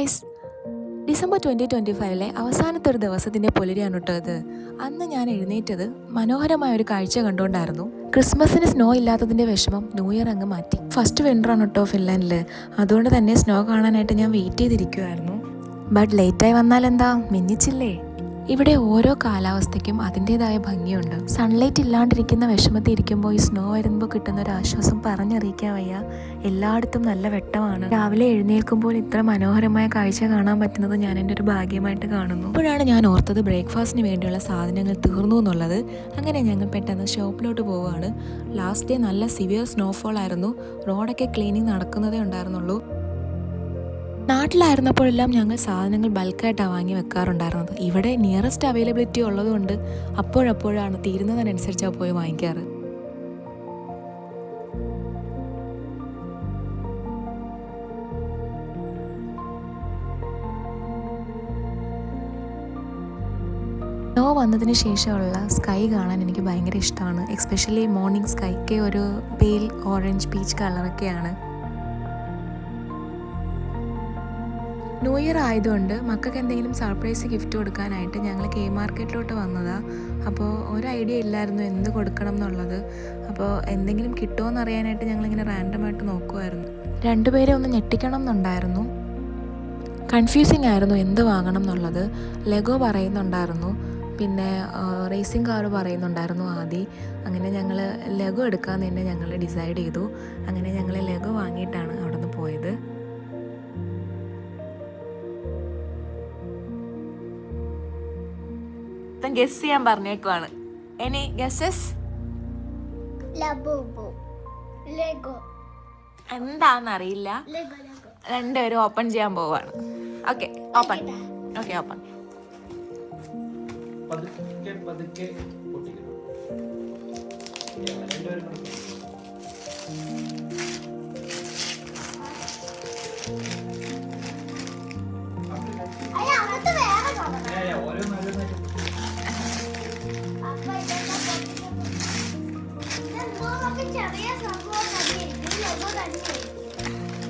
Guys December twenty twenty ഫൈവിലെ അവസാനത്തെ ഒരു ദിവസത്തിന്റെ പുലരിയാണ് കേട്ടോ ഇത്. അന്ന് ഞാൻ എഴുന്നേറ്റത് മനോഹരമായ ഒരു കാഴ്ച കണ്ടുകൊണ്ടായിരുന്നു. ക്രിസ്മസിന് സ്നോ ഇല്ലാത്തതിന്റെ വിഷമം ന്യൂ ഇയർ അങ്ങ് മാറ്റി. ഫസ്റ്റ് വിന്ററാണ് കേട്ടോ ഫിൻലാൻഡിൽ അതുകൊണ്ട് തന്നെ സ്നോ കാണാനായിട്ട് ഞാൻ വെയിറ്റ് ചെയ്തിരിക്കുമായിരുന്നു ബട്ട് ലേറ്റായി വന്നാൽ എന്താ? മിന്നിച്ചില്ലേ? ഇവിടെ ഓരോ കാലാവസ്ഥയ്ക്കും അതിന്റെതായ ഭംഗിയുണ്ട്. സൺലൈറ്റ് ഇല്ലാണ്ടിരിക്കുന്ന വിഷമത്തിൽ ഇരിക്കുമ്പോൾ ഈ സ്നോ വരുമ്പോൾ കിട്ടുന്ന ഒരു ആശ്വാസം പറഞ്ഞറിയിക്കാൻ വയ്യ. എല്ലായിടത്തും നല്ല വെട്ടമാണ്. രാവിലെ എഴുന്നേൽക്കുമ്പോൾ ഇത്ര മനോഹരമായ കാഴ്ച കാണാൻ പറ്റുന്നത് ഞാൻ എന്റെ ഒരു ഭാഗ്യമായിട്ട് കാണുന്നു. ഇപ്പോഴാണ് ഞാൻ ഓർത്തത് ബ്രേക്ക്ഫാസ്റ്റിന് വേണ്ടിയുള്ള സാധനങ്ങൾ തീർന്നു എന്നുള്ളത്. അങ്ങനെ ഞങ്ങൾ പെട്ടെന്ന് ഷോപ്പിലോട്ട് പോവുകയാണ്. ലാസ്റ്റ് ഡേ നല്ല സിവിയർ സ്നോഫോൾ ആയിരുന്നു. റോഡൊക്കെ ക്ലീനിങ് നടക്കുന്നതേ ഉണ്ടായിരുന്നുള്ളൂ. നാട്ടിലായിരുന്നപ്പോഴെല്ലാം ഞങ്ങൾ സാധനങ്ങൾ ബൾക്കായിട്ടാണ് വാങ്ങി വെക്കാറുണ്ടായിരുന്നത്. ഇവിടെ നിയറസ്റ്റ് അവൈലബിലിറ്റി ഉള്ളതുകൊണ്ട് അപ്പോഴപ്പോഴാണ് തീരുന്നതിനനുസരിച്ചാണ് പോയി വാങ്ങിക്കാറ്. നോ വന്നതിന് ശേഷമുള്ള സ്കൈ കാണാൻ എനിക്ക് ഭയങ്കര ഇഷ്ടമാണ്. എക്സ്പെഷ്യലി മോർണിംഗ് സ്കൈക്ക് ഒരു പേൽ ഓറഞ്ച് പീച്ച് കളറൊക്കെയാണ് ന്യൂ ഇയർ ആയതുകൊണ്ട് മക്കൾക്ക് എന്തെങ്കിലും സർപ്രൈസ് ഗിഫ്റ്റ് കൊടുക്കാനായിട്ട് ഞങ്ങൾ കെ മാർക്കറ്റിലോട്ട് വന്നതാണ് അപ്പോൾ ഒരു ഐഡിയ ഇല്ലായിരുന്നു എന്ത് കൊടുക്കണം എന്നുള്ളത്. അപ്പോൾ എന്തെങ്കിലും കിട്ടുമോ എന്ന് അറിയാനായിട്ട് ഞങ്ങളിങ്ങനെ റാൻഡമായിട്ട് നോക്കുമായിരുന്നു രണ്ടുപേരെ ഒന്ന് ഞെട്ടിക്കണം എന്നുണ്ടായിരുന്നു. കൺഫ്യൂസിങ് ആയിരുന്നു എന്ത് വാങ്ങണം എന്നുള്ളത്. ലെഗോ പറയുന്നുണ്ടായിരുന്നു. പിന്നെ റേസിംഗ് കാർ പറയുന്നുണ്ടായിരുന്നു ആദി. അങ്ങനെ ഞങ്ങൾ ലെഗോ എടുക്കാമെന്ന് തന്നെ ഞങ്ങൾ ഡിസൈഡ് ചെയ്തു. അങ്ങനെ ഞങ്ങൾ ലെഗോ വാങ്ങിയിട്ടാണ് അവിടെ നിന്ന് പോയത്. ഗസ് ചെയ്യാൻ പറഞ്ഞേക്കുവാണ്. എനി ഗസസ് എന്താന്ന് ലെഗോ. എന്താണെന്നറിയില്ല. ലെഗോ ലെഗോ. രണ്ടുപേരും ഓപ്പൺ ചെയ്യാൻ പോവാണ് ഓക്കെ ഓപ്പൺ ഓക്കെ ഓപ്പൺ പതുക്കെ പതുക്കെ പൊട്ടിക്കണം രണ്ടുപേരും കൂടെ. ചെറിയ സംഭവം തന്നെയായിരിക്കും ലെഗോ തന്നെയായിരിക്കും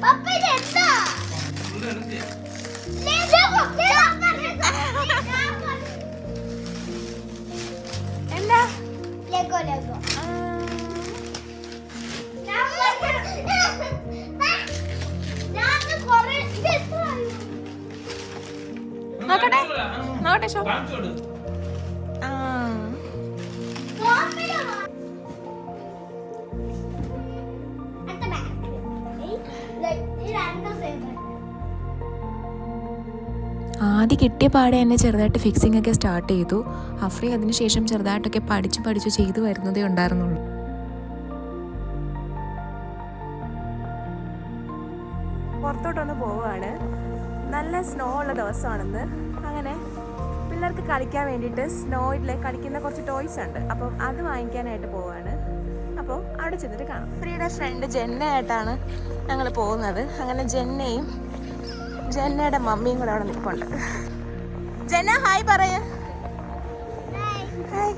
പപ്പ ഇതെന്താ എന്താ ലെഗോ ലെഗോ നോക്കട്ടെ. നോക്കട്ടെ ഷോ. ആദ്യം കിട്ടിയ പാടെ എന്നെ ചെറുതായിട്ട് ഫിക്സിംഗ് ഒക്കെ സ്റ്റാർട്ട് ചെയ്തു. അഫ്രി അതിനുശേഷം ചെറുതായിട്ടൊക്കെ പഠിച്ച് പഠിച്ച് ചെയ്തു വരുന്നതേ ഉണ്ടായിരുന്നുള്ളൂ. പുറത്തോട്ടൊന്ന് പോവുകയാണ്. നല്ല സ്നോ ഉള്ള ദിവസമാണെന്ന്. അങ്ങനെ പിള്ളേർക്ക് കളിക്കാൻ വേണ്ടിയിട്ട് സ്നോയിൽ കളിക്കുന്ന കുറച്ച് ടോയ്സ് ഉണ്ട്. അപ്പം അത് വാങ്ങിക്കാനായിട്ട് പോവുകയാണ്. അപ്പോൾ അവിടെ ചെന്നിട്ട് കാണാം. ഫ്രീയുടെ ഫ്രണ്ട് ജെന്നയായിട്ടാണ് ഞങ്ങൾ പോകുന്നത്. അങ്ങനെ ജെന്നയും ജെന്നയുടെ മമ്മിയും കൂടെ അവിടെ നിൽപ്പുണ്ട്. ജെന്ന ഹായ് പറയ. ഹായ്.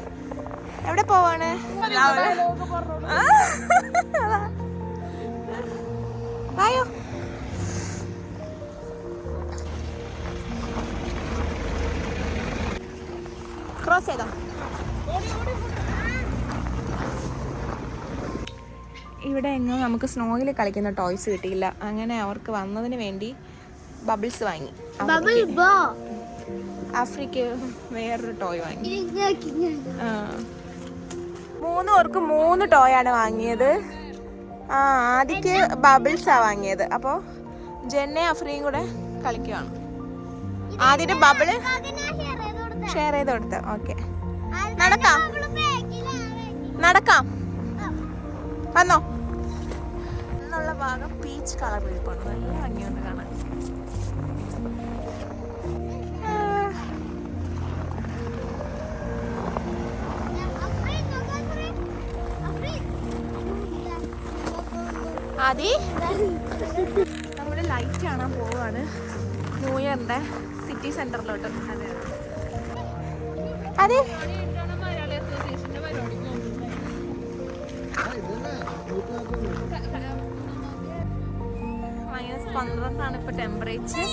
എവിടെ പോവാണ്? അതാ. ക്രോസ് ചെയ്തോ? ഇവിടെ എങ്ങും നമുക്ക് സ്നോയിൽ കളിക്കുന്ന ടോയ്സ് കിട്ടിയില്ല. അങ്ങനെ അവർക്ക് വന്നതിന് വേണ്ടി ബബിൾസ് വാങ്ങി. ആഫ്രിക്ക വേറൊരു ടോയ് വാങ്ങി. മൂന്ന് പേർക്ക് മൂന്ന് ടോയ് ആണ് വാങ്ങിയത്. ആ ആദ്യക്ക് ആ വാങ്ങിയത്. അപ്പോൾ ജെന്നെ അഫ്രിയും കൂടെ കളിക്കുവാണ്. ആദ്യത്തെ ബബിൾ ഷെയർ ചെയ്ത് കൊടുത്ത? ഓക്കെ നടക്കാം. നടക്കാം. വന്നോ. എന്നുള്ള ഭാഗം പീച്ച് കളർ വിളിപ്പാണ് നല്ല ഭംഗിയുണ്ട് കാണാൻ. ആദി? നമ്മുടെ ലൈറ്റ് കാണാൻ പോവാണ്. ന്യൂ ഇയറിന്റെ സിറ്റി സെന്ററിലോട്ട് അതെ. അതെ മൈനസ് പന്ത്രണ്ടാണ് ഇപ്പൊ ടെമ്പറേച്ചർ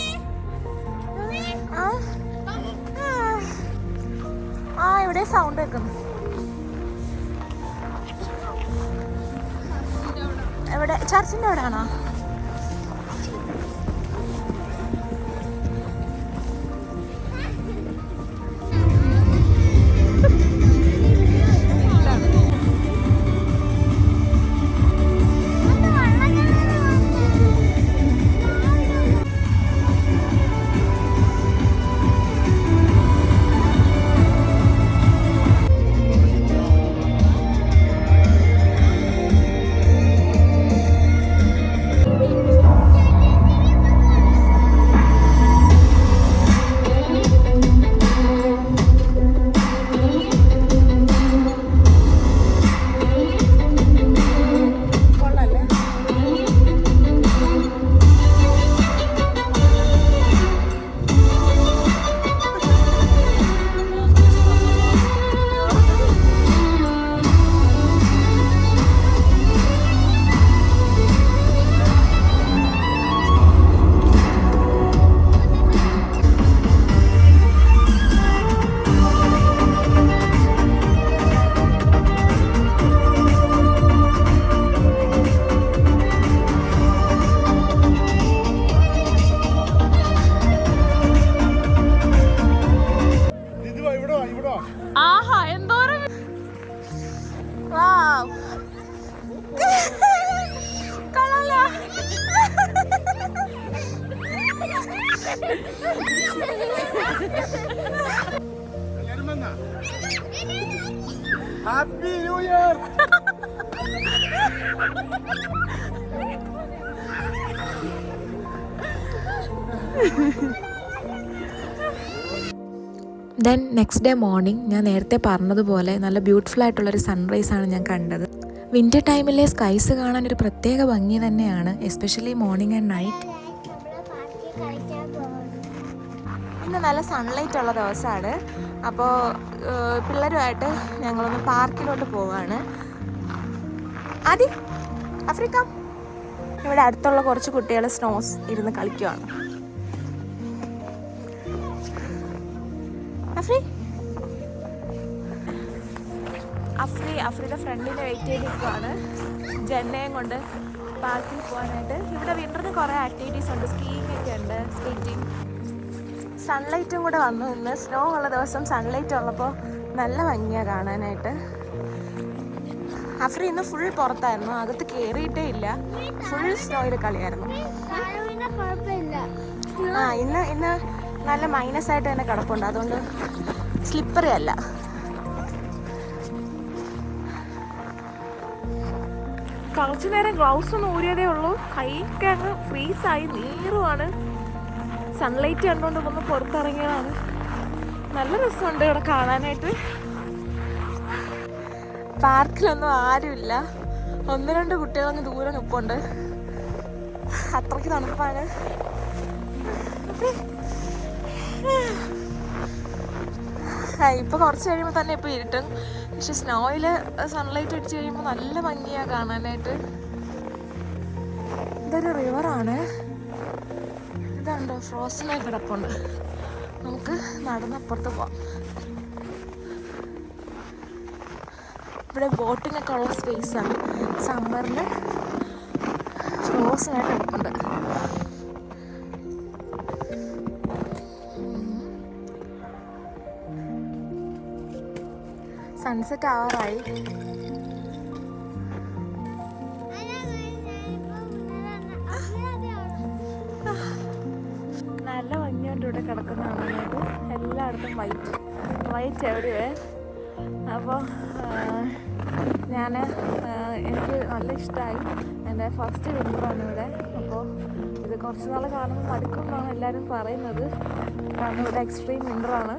ആ. ഇവിടെ സൗണ്ട് വെക്കുന്നു എവിടെ? ചർച്ചിന്റെ എവിടെയാണോ happy new year then next day morning ഞാൻ നേരത്തെ പറഞ്ഞതുപോലെ നല്ല ബ്യൂട്ടിഫുൾ ആയിട്ടുള്ളൊരു സൺറൈസ് ആണ് ഞാൻ കണ്ടത്. വിന്റർ ടൈമിലെ സ്കൈസ് കാണാൻ ഒരു പ്രത്യേക ഭംഗി തന്നെയാണ് എസ്പെഷ്യലി മോർണിംഗ് ആൻഡ് നൈറ്റ് ഇന്ന് നല്ല സൺലൈറ്റ് ഉള്ള ദിവസമാണ്. അപ്പോൾ പിള്ളേരുമായിട്ട് ഞങ്ങളൊന്ന് പാർക്കിലോട്ട് പോവാണ്. ആദി ആഫ്രിക്ക. ഇവിടെ അടുത്തുള്ള കുറച്ച് കുട്ടികൾ സ്നോസ് ഇരുന്ന് കളിക്കുവാണ്. അഫ്രി അഫ്രി അഫ്രിയുടെ ഫ്രണ്ടിനെ വെയിറ്റ് ചെയ്തിരിക്കുവാണ്. ജന്നയും കൊണ്ട് പാർക്കിൽ പോകാനായിട്ട് ഇവിടെ വിന്ററിന് കുറേ ആക്ടിവിറ്റീസ് ഉണ്ട്. സ്കീയിങ് ഒക്കെ ഉണ്ട്. സ്കേറ്റിംഗ് സൺലൈറ്റും കൂടെ വന്നു. ഇന്ന് സ്നോ ഉള്ള ദിവസം സൺലൈറ്റ് ഉള്ളപ്പോൾ നല്ല ഭംഗിയാണ് കാണാനായിട്ട്. അഫ്രി ഇന്ന് ഫുൾ പുറത്തായിരുന്നു. അകത്ത് കയറിയിട്ടേ ഇല്ല. ഫുൾ സ്നോയിൽ കളിയായിരുന്നു. ആ ഇന്ന് ഇന്ന് നല്ല മൈനസ് ആയിട്ട് തന്നെ കിടപ്പുണ്ട്. അതുകൊണ്ട് സ്ലിപ്പറി അല്ല. കുറച്ചു നേരം ഗ്ലൗസ് ഒന്നും ഊരിയതേ ഉള്ളൂ. കൈക്ക് അങ്ങ് ഫ്രീസായി നീറുവാണ്. സൺലൈറ്റ് കണ്ടുകൊണ്ട് ഒന്ന് പുറത്തിറങ്ങിയതാണ്. നല്ല രസമുണ്ട് ഇവിടെ കാണാനായിട്ട്. പാർക്കിലൊന്നും ആരുമില്ല. ഒന്ന് രണ്ട് കുട്ടികളങ്ങ് ദൂരെ നിൽപ്പുണ്ട് അത്രയ്ക്ക് തണുപ്പാണ്. ഇപ്പൊ കുറച്ച് കഴിയുമ്പോൾ തന്നെ ഇപ്പൊ ഇരുട്ടും. പക്ഷെ സ്നോയിൽ സൺലൈറ്റ് അടിച്ച് കഴിയുമ്പോൾ നല്ല ഭംഗിയാ കാണാനായിട്ട്. ഇതൊരു റിവറാണ് ഫ്രോസനായി കിടപ്പുണ്ട്. നമുക്ക് നടന്നപ്പുറത്ത് പോവാം. ഇവിടെ ബോട്ടിംഗ് ഒക്കെ ഉള്ള സ്പേസാണ് സമ്മറിൽ ഫ്രോസനായിട്ട് കിടപ്പുണ്ട്. സൺസെറ്റ് ആവാറായി വൈറ്റ് വൈറ്റ് എവിടെയേ അപ്പോൾ ഞാൻ എനിക്ക് നല്ല ഇഷ്ടമായി എന്റെ ഫസ്റ്റ് വിന്ററാണ് ഇവിടെ. അപ്പോൾ ഇത് കുറച്ച് നാൾ കാണുമ്പോൾ മടുക്കുമ്പോഴാണ് എല്ലാവരും പറയുന്നത്. കാരണം ഇവിടെ എക്സ്ട്രീം വിന്ററാണ്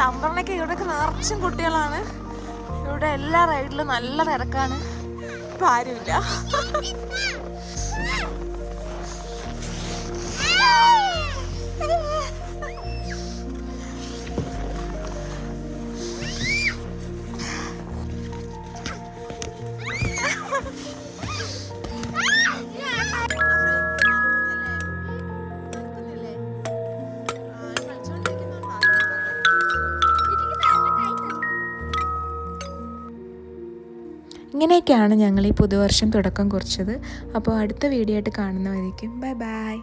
സംഭരണയ്ക്ക് ഇവിടെയൊക്കെ നിറച്ചും കുട്ടികളാണ്. ഇവിടെ എല്ലാ റൈഡിലും നല്ല തിരക്കാണ്. ഇപ്പം ആരുമില്ല. ഇങ്ങനെയൊക്കെയാണ് ഞങ്ങൾ ഈ പുതുവർഷം തുടക്കം കുറിച്ചത്. അപ്പോൾ അടുത്ത വീഡിയോ ആയിട്ട് കാണുന്നവരേക്കും. Bye bye.